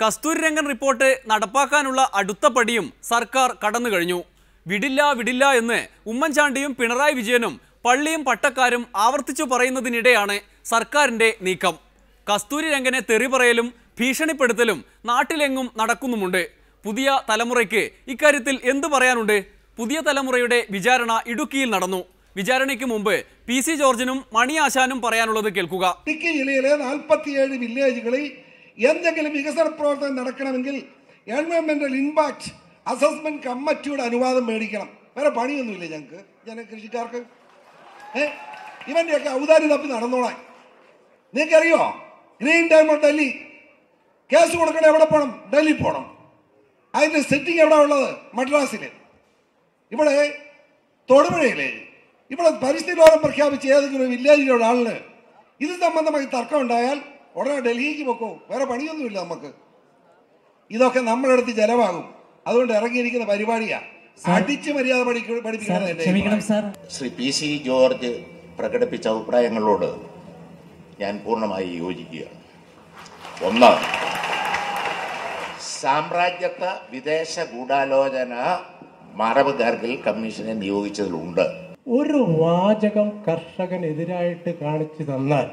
Kasturirangan report നടപ്പാക്കാനുള്ള അടുത്ത പടിയും സർക്കാർ കടന്നു കഴിഞ്ഞു. വിടില്ല വിടില്ല എന്ന് ഉമ്മൻചാണ്ടിയും പിണറായി വിജയനും പള്ളിയും പട്ടക്കാരും ആവർത്തിച്ചു പറയുന്നതിനിടെയാണ് സർക്കാരിന്റെ നീക്കം. കസ്തൂരിരംഗനെ തെറി പറയലും ഭീഷണിപ്പെടുത്തലും നാട്ടിലെങ്ങും നടക്കുന്നുമുണ്ട്. പുതിയ തലമുറയ്ക്ക് ഇക്കാര്യത്തിൽ എന്തു പറയാനുണ്ട്? പുതിയ തലമുറയുടെ വിചാരണ ഇടുക്കിയിൽ നടന്നു. വിചാരണയ്ക്ക് മുമ്പ് പി സി ജോർജിനും മണി ആശാനും പറയാനുള്ളത് കേൾക്കുക. ഇടുക്കി ജില്ലയിലെ നാൽപ്പത്തിയേഴ് വില്ലേജുകളിൽ എന്തെങ്കിലും വികസന പ്രവർത്തനം നടക്കണമെങ്കിൽ എൻവയോൺമെന്റൽ ഇമ്പാക്ട് അസസ്മെന്റ് കമ്മിറ്റിയുടെ അനുവാദം മേടിക്കണം. വേറെ പണിയൊന്നുമില്ല ഞങ്ങൾക്ക്. ഞാൻ കൃഷിക്കാർക്ക് ഏ? ഇവന്റെയൊക്കെ ഔദാര്യം തപ്പി നടന്നോളാൻ നിങ്ങൾക്കറിയോ? ഗ്രീൻ ഡയമണ്ട് ഡൽഹി കേസ് കൊടുക്കണ എവിടെ പോകണം ഡൽഹി പോകണം അതിന്റെ സെറ്റിംഗ് എവിടെ ഉള്ളത്? മദ്രാസിൽ ഇവിടെ തൊടുപുഴയിലെ. ഇവിടെ പരിസ്ഥിതി ലോകം പ്രഖ്യാപിച്ച ഏതെങ്കിലും ഒരു വില്ലേജിലെ ഒരാളിന് ഇത് സംബന്ധമായി തർക്കം ഉണ്ടായാൽ ഉടനെ ഡൽഹിക്ക് പൊക്കോ. വേറെ പണിയൊന്നുമില്ല നമുക്ക് ഇതൊക്കെ നമ്മുടെ അടുത്ത് ചെലവാകും. അതുകൊണ്ട് ഇറങ്ങിയിരിക്കുന്ന പരിപാടിയാ. അടിച്ച് മര്യാദ പഠിപ്പിക്കണം ക്ഷമിക്കണം sir. Shri P C George പ്രകടിപ്പിച്ച അഭിപ്രായങ്ങളോട് ഞാൻ പൂർണമായി യോജിക്കുകയാണ്. ഒന്ന് സാമ്രാജ്യത്വ വിദേശ ഗൂഢാലോചന മറവ് ഗാർഗിൽ കമ്മീഷനെ നിയോഗിച്ചതിലുണ്ട്. ഒരു വാചകം കർഷകനെതിരായിട്ട് കാണിച്ചു തന്നാൽ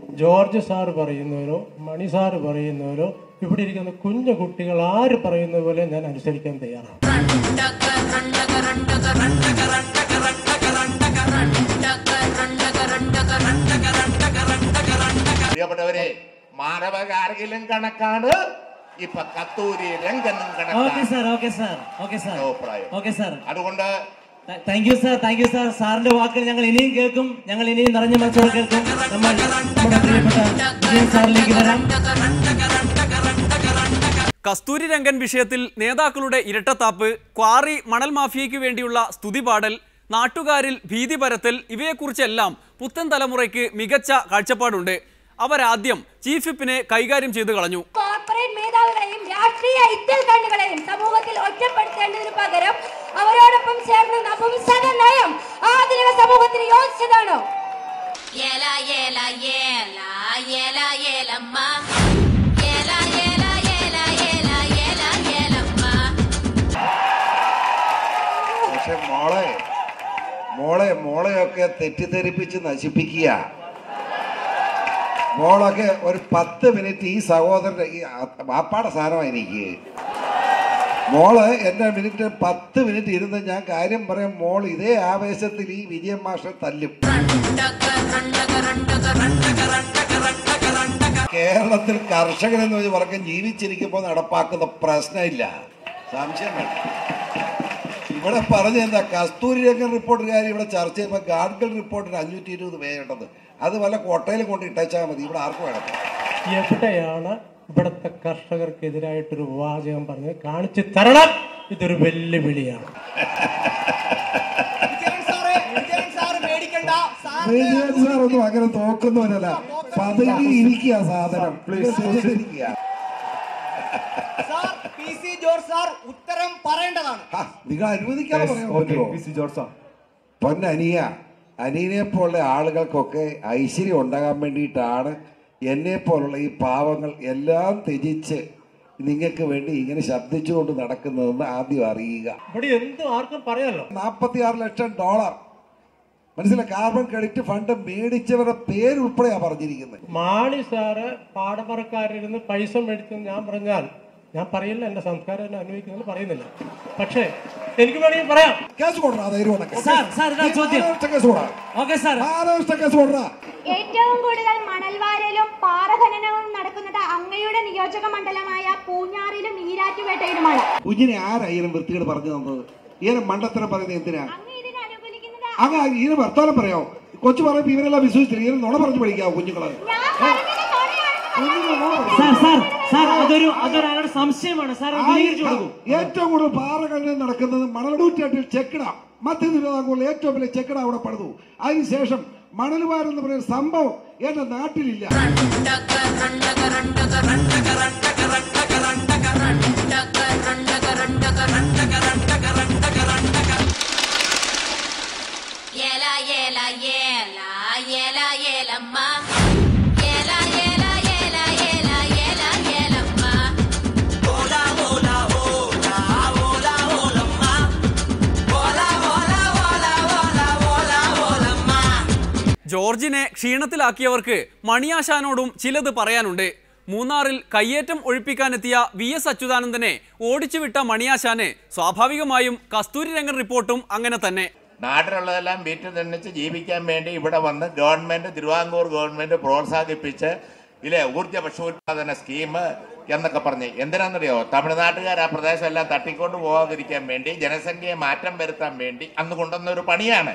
ജോർജ് സാർ പറയുന്നവരോ മണി സാർ പറയുന്നവരോ ഇവിടെ ഇരിക്കുന്ന കുഞ്ഞു കുട്ടികൾ ആര് പറയുന്ന പോലെ ഞാൻ അനുസരിക്കാൻ തയ്യാറാണ്. പ്രിയപ്പെട്ടവരെ മാനവ കാർഗിലും കണക്കാണ്. ഇപ്പൊ കത്തൂരി രംഗനും ഓക്കെ കണക്കാണ് sir okay sir okay sir. അഭിപ്രായം. Okay sir. അതുകൊണ്ട് thank you sir thank you sir സാറിന്റെ വാക്കുകൾ ഞങ്ങൾ ഇനിയും കേൾക്കും. ഞങ്ങൾ ഇനിയും നിറഞ്ഞ മനസ്സോടെ കേൾക്കും. നമ്മൾ നമ്മുടെ പ്രിയപ്പെട്ട സാറിലേക്ക് വരാം. കസ്തൂരി രംഗൻ വിഷയത്തിൽ നേതാക്കളുടെ ഇരട്ടത്താപ്പ് ക്വാറി മണൽ മാഫിയയ്ക്ക് വേണ്ടിയുള്ള സ്തുതിപാടൽ നാട്ടുകാരിൽ ഭീതി പരത്തൽ ഇവയെക്കുറിച്ചെല്ലാം പുത്തൻ തലമുറയ്ക്ക് മികച്ച കാഴ്ചപ്പാടുണ്ട്. അവരാദ്യം ചീഫ് വിപ്പിനെ കൈകാര്യം ചെയ്തു കളഞ്ഞു. കോർപ്പറേറ്റ് മേധാവികളെയും രാഷ്ട്രീയ ഇത്തൽ കണ്ണികളെയും സമൂഹത്തിൽ ഒറ്റപ്പെടുത്തേണ്ടതിനു പകരം ചേർന്ന് നപുംസക നയം ആധുനിക സമൂഹത്തിന് യോജിച്ചതാണ്. ഏല ഏല ഏല ഏല ഏലമ്മ. ഏല ഏല ഏല ഏല ഏല ഏലമ്മ. പക്ഷെ മോളെ മോളെ മോളെയൊക്കെ തെറ്റിദ്ധരിപ്പിച്ച് നശിപ്പിക്കുക. മോളൊക്കെ ഒരു പത്ത് മിനിറ്റ് ഈ സഹോദരന്റെ ഈ വാപ്പാടെ സാധനമാണ് എനിക്ക്. മോൾ എന്റെ മിനിറ്റ് പത്ത് മിനിറ്റ് ഇരുന്ന് ഞാൻ കാര്യം പറയാം. മോൾ ഇതേ ആവേശത്തിൽ ഈ വിജയൻ മാഷെ തല്ലും. കേരളത്തിൽ കർഷകൻ എന്ന് പറഞ്ഞ ജീവിച്ചിരിക്കുമ്പോൾ നടപ്പാക്കുന്ന പ്രശ്നമില്ല. സംശയം വേണ്ട. ഇവിടെ പറഞ്ഞ എന്താ? കസ്തൂരി രംഗൻ റിപ്പോർട്ടുകാർ ഇവിടെ ചർച്ച ചെയ്യുമ്പോൾ ഗാഡ്ഗിൽ റിപ്പോർട്ടിന് അഞ്ഞൂറ്റി ഇരുപത് വേണ്ടത് അത് വല്ല കൊട്ടയിൽ കൊണ്ട് ഇട്ടേച്ചാൽ മതി. ഇവിടെ ആർക്കും വേണം? എവിടെയാണ് ഇവിടുത്തെ കർഷകർക്കെതിരായിട്ടൊരു വാചകം പറഞ്ഞ് കാണിച്ചു തരണം. ഇതൊരു വെല്ലുവിളിയാണ്. ഒന്നും അങ്ങനെ തോക്കുന്നവരല്ല. പദവി ഇരിക്കുക സാധനം. ഉത്തരം പറയേണ്ടതാണ്. നിങ്ങൾ അനുവദിക്കാതെ പൊന്നനിയ അനിയനെ പോലുള്ള ആളുകൾക്കൊക്കെ ഐശ്വര്യം ഉണ്ടാകാൻ വേണ്ടിയിട്ടാണ് എന്നെ പോലുള്ള ഈ പാവങ്ങൾ എല്ലാം ത്യജിച്ച് നിങ്ങൾക്ക് വേണ്ടി ഇങ്ങനെ ശബ്ദിച്ചുകൊണ്ട് നടക്കുന്നതെന്ന് ആദ്യം അറിയുക. ഇവിടെ എന്ത് ആർക്കും പറയാലോ. നാൽപ്പത്തി ആറ് ലക്ഷം ഡോളർ. മനസ്സിലായി കാർബൺ ക്രെഡിറ്റ് ഫണ്ട് മേടിച്ചവരുടെ പേരുൾപ്പെടെയാണ് പറഞ്ഞിരിക്കുന്നത്. മാണി സാറ് പാടമറക്കാരിരുന്ന് പൈസ മേടിച്ചെന്ന് ഞാൻ പറഞ്ഞാൽ ഞാൻ പറയില്ല എന്റെ സംസ്കാരം എന്നെ അനുഭവിക്കുന്നു പറയുന്നില്ല. പക്ഷേ എനിക്ക് വേണമെങ്കിൽ പറയാം. കേസ് കൊടുക്കണം കേസ് കൊടുറാ ഓക്കെ സാർ. മഹാരാഷ്ട്ര കേസ് കൊടുറാ ഏറ്റവും കൂടുതൽ മണൽവാരലും പാറഖനനവും നടക്കുന്നത് അങ്ങയുടെ നിയോജക മണ്ഡലമായ പൂഞ്ഞാറിലും ഈരാറ്റുപേട്ടയിലുമാണ്. കുഞ്ഞിനെ ആരായിരം വൃത്തികേട് പറഞ്ഞു തന്നത്? ഇങ്ങനെ മണ്ടത്തരം പറയുന്നത് എന്തിനാ? അങ്ങ് ഇതിന് വർത്താനം പറയാമോ കൊച്ചു പറയുമ്പോ ഇവരെല്ലാം വിശ്വസിച്ചില്ല. ഇങ്ങനെ നുണ പറഞ്ഞു പഠിക്കാവോ കുഞ്ഞുങ്ങളെ. സാർ സാർ സാർ അതൊരു സംശയമാണ്. സാർ ഏറ്റവും കൂടുതൽ പാറകളിൽ നടക്കുന്നത് മണലൂറ്റാട്ടിൽ ചെക്കിട മധ്യ തിരുവിതാംകൂറിൽ ഏറ്റവും വലിയ ചെക്കിട അവിടെ പണിതു. അതിനുശേഷം മണലുവാർ എന്ന് പറയുന്ന സംഭവം എന്റെ നാട്ടിലില്ല. ഏലമ്മ. ജോർജിനെ ക്ഷീണത്തിലാക്കിയവർക്ക് മണിയാശാനോടും ചിലത് പറയാനുണ്ട്. മൂന്നാറിൽ കയ്യേറ്റം ഒഴിപ്പിക്കാനെത്തിയ വി എസ് അച്യുതാനന്ദനെ ഓടിച്ചുവിട്ട മണിയാശാന് സ്വാഭാവികമായും കസ്തൂരി രംഗൻ റിപ്പോർട്ടും അങ്ങനെ തന്നെ. നാട്ടിലുള്ളതെല്ലാം വീട്ടിൽ നിന്നിച്ച് ജീവിക്കാൻ വേണ്ടി ഇവിടെ വന്ന് ഗവൺമെന്റ് തിരുവാങ്കൂർ ഗവൺമെന്റ് പ്രോത്സാഹിപ്പിച്ച് ഇല്ലേ ഊർജ ഭക്ഷ്യോത്പാദന സ്കീം എന്നൊക്കെ പറഞ്ഞ്. എന്തിനാണെന്നറിയോ? തമിഴ്നാട്ടുകാർ ആ പ്രദേശം എല്ലാം തട്ടിക്കൊണ്ട് പോകാതിരിക്കാൻ വേണ്ടി ജനസംഖ്യയെ മാറ്റം വരുത്താൻ വേണ്ടി അന്ന് കൊണ്ടുവന്ന ഒരു പണിയാണ്.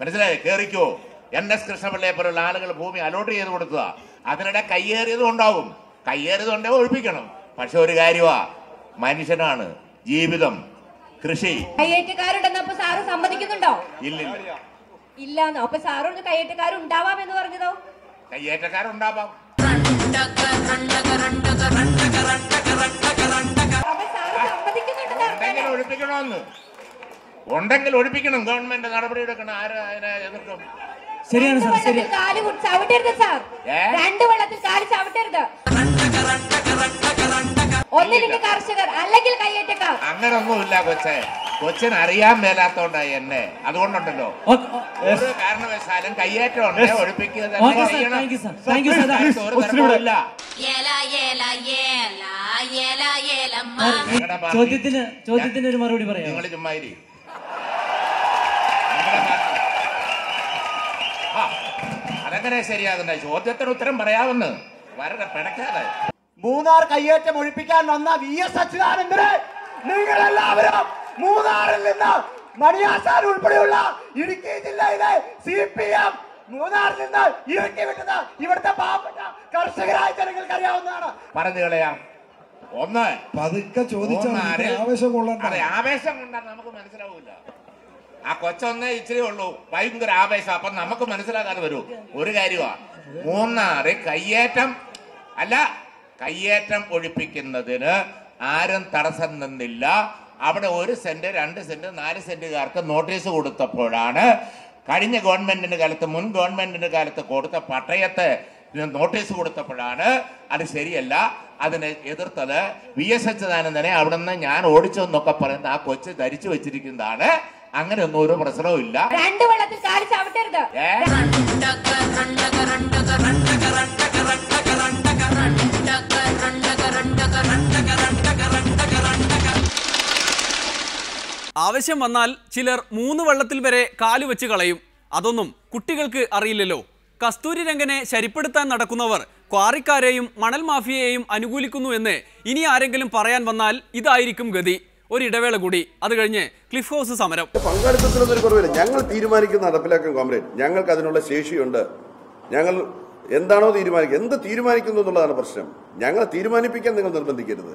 മനസ്സിലായോ? കേറിക്കോ? എൻ എസ് കൃഷ്ണപിള്ളയെ പോലുള്ള ആളുകൾ ഭൂമി അലോട്ട് ചെയ്ത് കൊടുക്കുക. അതിനിടെ കയ്യേറിയതും ഉണ്ടാവും. കയ്യേറിയതുണ്ടേ ഒഴിപ്പിക്കണം. പക്ഷെ ഒരു കാര്യമാ മനുഷ്യനാണ് ജീവിതം കൃഷി. കയ്യേറ്റക്കാരുണ്ടെന്ന് അപ്പൊ സാറ് സമ്മതിക്കുന്നുണ്ടോ? ഇല്ലില്ല ഇല്ലാന്ന്? അപ്പൊ സാറോട് കയ്യേറ്റക്കാരുണ്ടാവാം എന്ന് പറഞ്ഞതോ? കയ്യേറ്റക്കാരുണ്ടാവാം. ഉണ്ടെങ്കിൽ ഒഴിപ്പിക്കണമെന്ന്. ഉണ്ടെങ്കിൽ ഒഴിപ്പിക്കണം. ഗവൺമെന്റ് നടപടി എടുക്കണം. ആര് അതിനെ എതിർക്കും? ശരിയാണ് രണ്ട് സാർ ശരി. വെള്ളത്തിൽ കാൽ ചവിട്ടരുത് സാർ? രണ്ട് വെള്ളത്തിൽ കാൽ ചവിട്ടരുത്. ഒന്നില്ലെങ്കിൽ കർഷകർ അല്ലെങ്കിൽ കയ്യേറ്റക്കാർ. അങ്ങനൊന്നുമില്ല കൊച്ചെ. കൊച്ചിന് അറിയാൻ മേലാത്തോണ്ടായി എന്നെ. അതുകൊണ്ടുണ്ടല്ലോ. ഒരു കാരണവശാലും കയ്യേറ്റം ഉണ്ട്. ഒഴിപ്പിക്കുക തന്നെ ഓക്കെ സാർ. ചെയ്യണം. ഒരു പാർട്ടി- ചോദ്യത്തിന് ചോദ്യത്തിന് ഒരു മറുപടി പറയാം നിങ്ങൾ ചുമ്മാരി അതെങ്ങനെ ശരിയാകുന്ന ചോദ്യത്തിന് ഉത്തരം പറയാവുന്നു വരട്ടെ പിടക്കാതെ മൂന്നാർ കയ്യേറ്റം ഒഴിപ്പിക്കാൻ വന്ന വി എസ് അച്യുതാനന്ദന് നിങ്ങളെല്ലാവരും മൂന്നാറിൽ നിന്ന് മണിയാസാൻ ഉൾപ്പെടെയുള്ള ഇടുക്കി ജില്ലയിലെ സി പി എം മൂന്നാറിൽ നിന്ന് ഇറക്കി വിട്ടത് ഇവിടുത്തെ പാവപ്പെട്ട കർഷകരായ ജനങ്ങൾക്ക് അറിയാവുന്നതാണ് പറഞ്ഞു കളയാം. ഒന്ന്. പതുക്കെ ചോദിച്ചാൽ. ആവേശം കൊള്ളണ്ട. അതെ ആവേശം കൊണ്ടാൽ നമുക്ക് മനസ്സിലാവൂല ആ കൊച്ചൊന്നേ ഇച്ചിരി ഉള്ളൂ. ഭയങ്കര ആവേശം. അപ്പൊ നമുക്ക് മനസ്സിലാക്കാതെ വരൂ. ഒരു കാര്യമാ. മൂന്നാറ് കയ്യേറ്റം. അല്ല കയ്യേറ്റം ഒഴിപ്പിക്കുന്നതിന് ആരും തടസ്സം നിന്നില്ല. അവിടെ ഒരു സെന്റ് രണ്ട് സെന്റ് നാല് സെന്റുകാർക്ക് നോട്ടീസ് കൊടുത്തപ്പോഴാണ് കഴിഞ്ഞ ഗവൺമെന്റിന്റെ കാലത്ത് മുൻ ഗവൺമെന്റിന്റെ കാലത്ത് കൊടുത്ത പട്ടയത്തെ നോട്ടീസ് കൊടുത്തപ്പോഴാണ് അത് ശരിയല്ല. അതിനെ എതിർത്തത് വി എസ് അച്യുതാനന്ദനെ അവിടെ നിന്ന് ഞാൻ ഓടിച്ചു എന്നൊക്കെ പറയുന്ന ആ കൊച്ച് ധരിച്ചു വെച്ചിരിക്കുന്നതാണ്. അങ്ങനെയൊന്നും ഒരു പ്രശ്നവും ഇല്ല. രണ്ട് വെള്ളത്തിൽ കാൽ ചവിട്ടരുത്. ഏ? ആവശ്യം വന്നാൽ ചിലർ മൂന്ന് വെള്ളത്തിൽ വരെ കാലു വെച്ച് കളയും. അതൊന്നും കുട്ടികൾക്ക് അറിയില്ലല്ലോ. കസ്തൂരി രംഗനെ ശരിപ്പെടുത്താൻ നടക്കുന്നവർ ക്വാറിക്കാരെയും മണൽ മാഫിയയെയും അനുകൂലിക്കുന്നു എന്ന് ഇനി ആരെങ്കിലും പറയാൻ വന്നാൽ ഇതായിരിക്കും ഗതി. ഒരിടവേള കൂടി. അത് കഴിഞ്ഞ് ക്ലിഫ് ഹൗസ് സമരം. പങ്കാളിത്തത്തിലൊന്നും ഒരു കുറവില്ല. ഞങ്ങൾ തീരുമാനിക്കുന്ന നടപ്പിലാക്കും കോമ്രേഡ് ഞങ്ങൾക്ക് അതിനുള്ള ശേഷിയുണ്ട്. ഞങ്ങൾ എന്താണോ തീരുമാനിക്കുക. എന്ത് തീരുമാനിക്കുന്നു എന്നുള്ളതാണ് പ്രശ്നം. ഞങ്ങൾ തീരുമാനിപ്പിക്കാൻ നിങ്ങൾ നിർബന്ധിക്കരുത്.